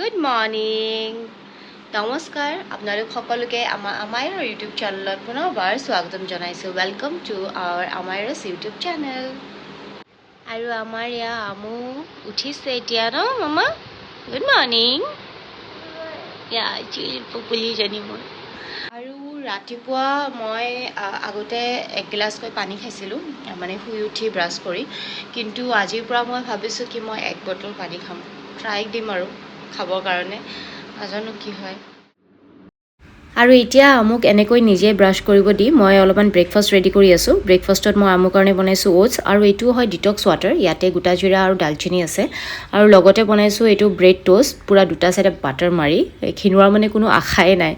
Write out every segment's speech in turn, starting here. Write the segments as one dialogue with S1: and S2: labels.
S1: Good morning নমস্কাৰ আপোনালোক সকলোকে আমাৰ আমাইৰ ইউটিউব চেনেলত পুনৰবাৰ স্বাগতম জনাইছোঁ। ৱেলকাম টু আৱাৰ আমাইৰছ ইউটিউব চেনেল আৰু আমাৰ ইয়াৰ আমু উঠিছে এতিয়া ন মামা? গুড মৰ্ণিং পুলিজনী মই আৰু ৰাতিপুৱা মই আগতে এগিলাচকৈ পানী খাইছিলোঁ মানে শুই উঠি ব্ৰাছ কৰি। কিন্তু আজিৰ পৰা মই ভাবিছোঁ কি মই এক বটল পানী খাম। ট্ৰাই দিম আৰু। খাবৰ কাৰণে। নাজানো কি হয়। আৰু এতিয়া আমুক এনেকৈ নিজে ব্ৰাছ কৰিব দি মই অলপমান ব্ৰেকফাষ্ট ৰেডি কৰি আছোঁ। ব্ৰেকফাষ্টত মই আমুৰ কাৰণে বনাইছোঁ অ'টছ আৰু এইটোও হয় ডিটক্স ৱাটাৰ ইয়াতে গোটা জিৰা আৰু ডালচেনি আছে। আৰু লগতে বনাইছোঁ এইটো ব্ৰেড ট'ষ্ট পূৰা দুটা চাইডে বাটাৰ মাৰি খিনোৱাৰ মানে কোনো আশাই নাই।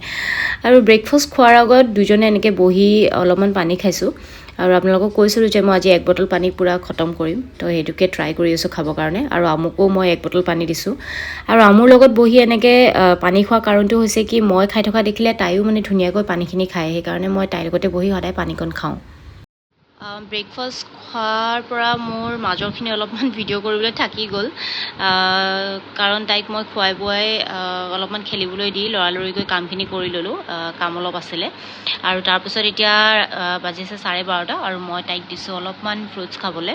S1: আৰু ব্ৰেকফাষ্ট খোৱাৰ আগত দুজনে এনেকৈ বহি অলপমান পানী খাইছোঁ। আৰু আপোনালোকক কৈছিলোঁ যে মই আজি এক বটল পানী পূৰা খতম কৰিম। তো সেইটোকে ট্ৰাই কৰি আছোঁ খাবৰ কাৰণে। আৰু আমুকো মই এক বটল পানী দিছোঁ। আৰু আমুৰ লগত বহি এনেকৈ পানী খোৱা কাৰণটো হৈছে কি মই খাই থকা দেখিলে তাইও মানে ধুনীয়াকৈ পানীখিনি খায়। সেইকাৰণে মই তাইৰ লগতে বহি সদায় পানীকণ খাওঁ। ব্ৰেকফাষ্ট খোৱাৰ পৰা মোৰ মাজৰখিনি অলপমান ভিডিঅ' কৰিবলৈ থাকি গ'ল। কাৰণ তাইক মই খুৱাই বোৱাই অলপমান খেলিবলৈ দি লৰালৰিকৈ কামখিনি কৰি ল'লোঁ কাম অলপ আছিলে। আৰু তাৰপিছত এতিয়া বাজিছে চাৰে বাৰটা আৰু মই তাইক দিছোঁ অলপমান ফ্ৰুটছ খাবলৈ।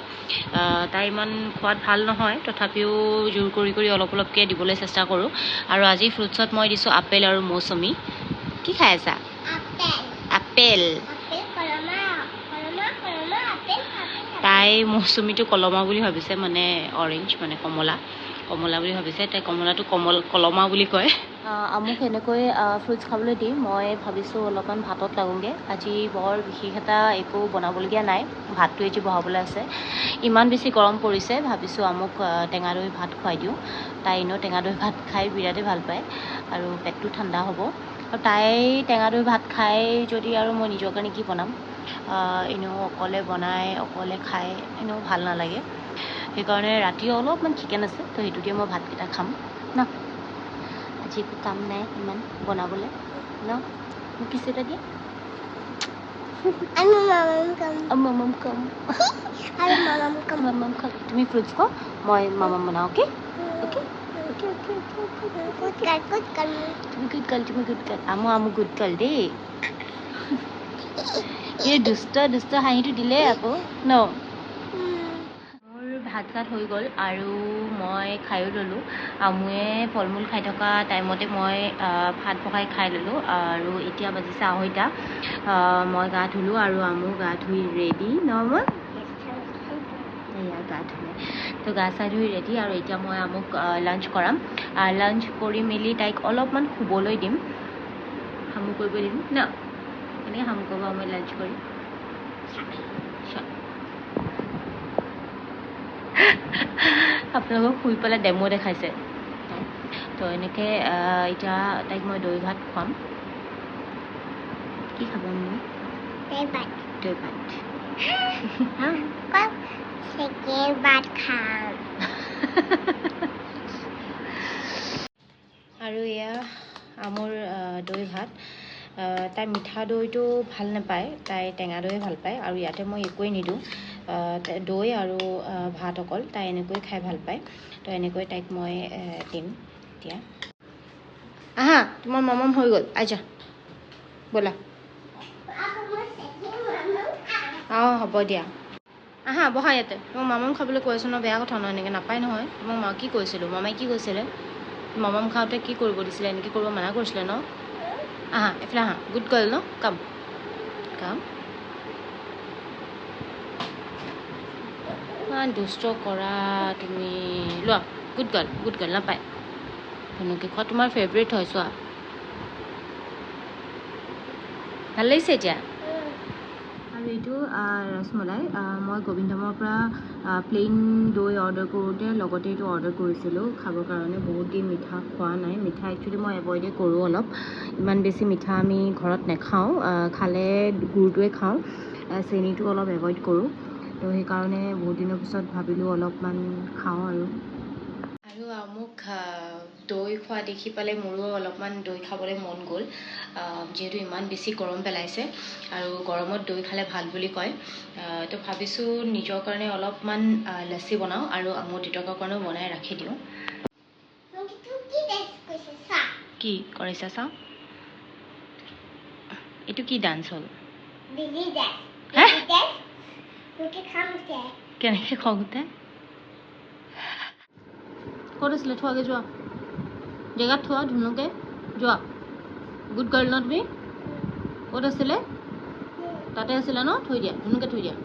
S1: তাই ইমান খোৱাত ভাল নহয় তথাপিও জোৰ কৰি কৰি অলপ অলপকৈ দিবলৈ চেষ্টা কৰোঁ। আৰু আজি ফ্ৰুটছত মই দিছোঁ আপেল আৰু মৌচুমী। কি খাই আছা? আপেল। তাই মৌচুমীটো কলমা বুলি ভাবিছে মানে অৰেঞ্জ মানে কমলা। কমলা বুলি ভাবিছে তাই কমলাটো কমল কলমা বুলি কয়। আমুক এনেকৈ ফ্ৰুটছ খাবলৈ দি মই ভাবিছোঁ অলপমান ভাতত লাগোঁগৈ। আজি বৰ বিশেষ এটা একো বনাবলগীয়া নাই। ভাতটো এটি বহাবলৈ আছে। ইমান বেছি গৰম পৰিছে। ভাবিছোঁ আমুক টেঙা দৈ ভাত খুৱাই দিওঁ। তাই এনেও টেঙা দৈ ভাত খাই বিৰাটেই ভাল পায়। আৰু পেটটো ঠাণ্ডা হ'ব। আৰু তাই টেঙা দৈ ভাত খাই যদি আৰু মই নিজৰ কাৰণে কি বনাম? এনেও অকলে বনাই অকলে খাই এনেও ভাল নালাগে। সেইকাৰণে ৰাতি অলপমান চিকেন আছে তো সেইটো দিয়ে মই ভাতকেইটা খাম। ন? আজি একো কাম নাই ইমান বনাবলৈ। ন? মোক কিছ এটা দিয়ে। মামাম কম। মামাম খাম তুমি ফ্ৰুটছ খোৱা মই মামাম বনাওঁ অ'কে অ'কে গুড গাৰ্ল তুমি গুড গাৰ্ল আমো আমো গুড গাৰ্ল দেই এই দুষ্ট দুষ্ট হাঁহিটো দিলে আকৌ ন মোৰ ভাত চাত হৈ গ'ল আৰু মই খায়ো ল'লোঁ। আমুৱে ফল মূল খাই থকা টাইমতে মই ভাত পকাই খাই ল'লোঁ আৰু এতিয়া বাজিছে আঢ়ৈটা। মই গা ধুলোঁ আৰু আমো গা ধুই ৰেডি ন মই এয়া গা ধুলে তো গা চা ধুই ৰেডি আৰু এতিয়া মই আমুক লাঞ্চ কৰাম। লাঞ্চ কৰি মেলি তাইক অলপমান শুবলৈ দিম। সামু কৰিব দিম। ন এনেকৈ সামু কৰিব মই লাঞ্চ কৰি। আপোনালোকক শুই পেলাই ডেমো দেখাইছে। তো এনেকৈ এতিয়া তাইক মই দৈ ভাত খুৱাম। কি খাব মোৰ দৈ ভাত। আৰু এয়া আমৰ দৈ ভাত। তাই মিঠা দৈটো ভাল নাপায় তাই টেঙা দৈয়ে ভাল পায় আৰু ইয়াতে মই একোৱেই নিদিওঁ। দৈ আৰু ভাত অকল তাই এনেকৈ খাই ভাল পায়। তো এনেকৈ তাইক মই দিম এতিয়া। আহা তোমাৰ মামাম হৈ গ'ল। আজা ব'লা। অঁ হ'ব দিয়া। আহা বহা ইয়াতে। তোমাক মামাম খাবলৈ কৈ আছোঁ ন বেয়া কথা নহয় এনেকৈ নাপায় নহয়। তোমাক মা কি কৈছিলোঁ মামাই কি কৈছিলে? মামাম খাওঁতে কি কৰিব দিছিলে এনেকৈ কৰিব মানা কৰিছিলে ন? আহা এইফালে আহা গুড গাৰ্ল ন? কাম কাম ইমান দুষ্ট কৰা তুমি। লোৱা গুড গাৰ্ল গুড গাৰ্ল নাপায়। ধনুকে খোৱা তোমাৰ ফেভৰেট হয় চোৱা। ভাল লাগিছে এতিয়া? আহ, ৰসমলাই মই গোবিন্দামৰ পৰা প্লেইন দৈ অৰ্ডাৰ কৰোঁতে লগতে এইটো অৰ্ডাৰ কৰিছিলোঁ। খাবৰ কাৰণে বহুত দিন মিঠা খোৱা নাই। মিঠা একচুৱেলি মই এভইডেই কৰোঁ অলপ। ইমান বেছি মিঠা আমি ঘৰত নাখাওঁ। খালে গুৰটোৱে খাওঁ। চেনিটো অলপ এভইড কৰোঁ। তো সেইকাৰণে বহুত দিনৰ পিছত ভাবিলোঁ অলপমান খাওঁ আৰু। খোৱা দেখি পেলাই মোৰো অলপমান দৈ খাবলৈ মন গ'ল। যিহেতু ইমান বেছি গৰম পেলাইছে আৰু গৰমত দৈ খালে ভাল বুলি কয়। তো ভাবিছোঁ নিজৰ কাৰণে অলপমান লচ্চি বনাওঁ আৰু মোৰ দেউতাকৰ কাৰণেও বনাই ৰাখি দিওঁ। কি কৰিছা চাওঁ এইটো কি ডান্স হ'ল. কেনেকৈ খং উঠে? ক'ত আছিলে? থোৱাগে যোৱা। জেগাত থোৱা ধুনুকে যোৱা। গুড গাৰ্ল ন তুমি ক'ত আছিলে? তাতে আছিলে ন? থৈ দিয়া ধুনুকে থৈ দিয়া।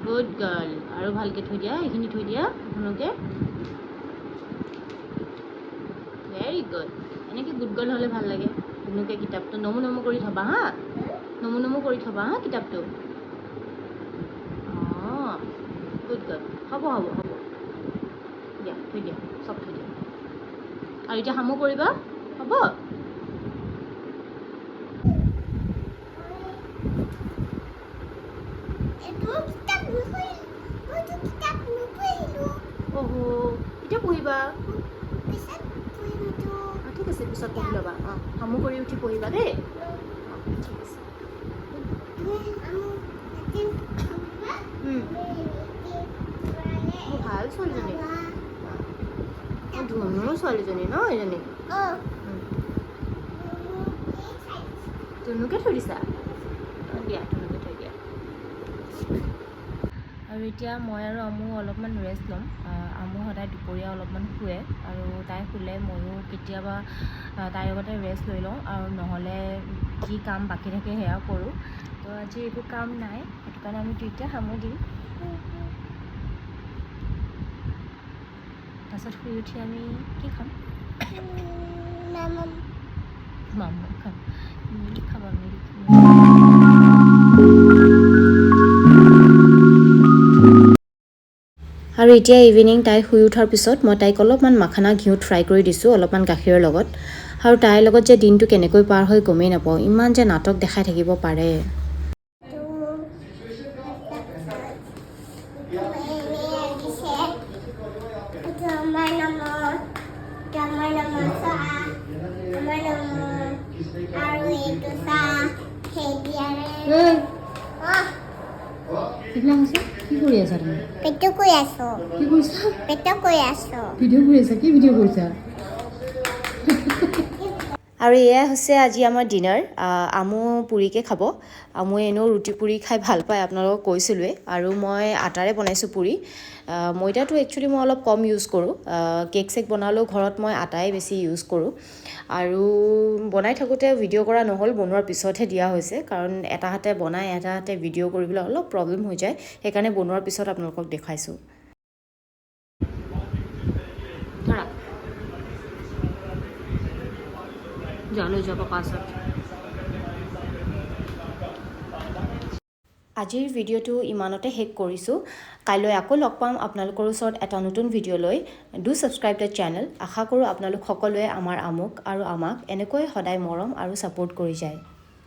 S1: গুড গাৰ্ল আৰু ভালকৈ থৈ দিয়া এইখিনি থৈ দিয়া ধুনুকে। ভেৰি গুড এনেকৈ গুড গাৰ্ল হ'লে ভাল লাগে। ধুনুকে কিতাপটো নমু নমু কৰি থ'বা হা? নমু নমু কৰি থ'বা হা কিতাপটো। অঁ গুড গুড হ'ব হ'ব হ'ব। থৈ দিয়া চব থৈ দিয়া আৰু এতিয়া সামো কৰিবা হ'ব এতিয়া পঢ়িবা। ঠিক আছে পিছত পঢ়ি ল'বা। অঁ সামো কৰি উঠি পঢ়িবা দেই। ঠিক আছে। ভাল ছোৱালীজনী। ধুনুৰ ছোৱালীজনী ন এজনী ধুনুকে থৈ দিছা দিয়া ধুনুকে থৈ দিয়া আৰু এতিয়া মই আৰু আমু অলপমান ৰেষ্ট ল'ম। আমু সদায় দুপৰীয়া অলপমান শুৱে। আৰু তাই শুলে ময়ো কেতিয়াবা তাইৰ লগতে ৰেষ্ট লৈ লওঁ। আৰু নহ'লে যি কাম বাকী থাকে সেয়া কৰোঁ। তো আজি একো কাম নাই। সেইটো কাৰণে আমি দুইটা সামো দিম। তাৰপাছত শুই উঠি আমি কি খাম. মামা আৰু এতিয়া ইভিনিং তাই শুই উঠাৰ পিছত মই তাইক অলপমান মাখানা ঘিউত ফ্ৰাই কৰি দিছোঁ অলপমান গাখীৰৰ লগত। আৰু তাইৰ লগত যে দিনটো কেনেকৈ পাৰ হয় গমেই নাপাওঁ। ইমান যে নাটক দেখাই থাকিব পাৰে।
S2: Nama Aru itu sa Hebiare Oh
S1: সেইবিলাক আছে কি কৰি আছা তুমি
S2: Petu kuyaso
S1: কি কৰিছা
S2: Petu kuyaso
S1: ভিডিঅ' কৰি আছা কি ভিডিঅ' কৰিছা আৰু এয়া হৈছে আজি আমাৰ ডিনাৰ আমু পুৰিকে খাব। আমুৱে এনেও ৰুটি পুৰি খাই ভাল পায় আপোনালোকক কৈছিলোঁৱে। আৰু মই আটাৰে বনাইছোঁ পুৰি। ময়দাটো একচুৱেলি মই অলপ কম ইউজ কৰোঁ। কেক চেক বনালেও ঘৰত মই আটাই বেছি ইউজ কৰোঁ। আৰু বনাই থাকোঁতে ভিডিঅ' কৰা নহ'ল বনোৱাৰ পিছতহে দিয়া হৈছে। কাৰণ এটা হাতে বনাই এটা হাতে ভিডিঅ' কৰিবলৈ অলপ প্ৰব্লেম হৈ যায়। সেইকাৰণে বনোৱাৰ পিছত আপোনালোকক দেখাইছোঁ। যা লৈ যাব পাছত আজিৰ ভিডিঅ'টো ইমানতে শেষ কৰিছোঁ। কাইলৈ আকৌ লগ পাম আপোনালোকৰ ওচৰত এটা নতুন ভিডিঅ' লৈ ডু ছাবস্ক্ৰাইব দ্য চেনেল আশা কৰোঁ আপোনালোক সকলোৱে আমাৰ আমুক আৰু আমাক এনেকৈ সদায় মৰম আৰু ছাপোৰ্ট কৰি যায়।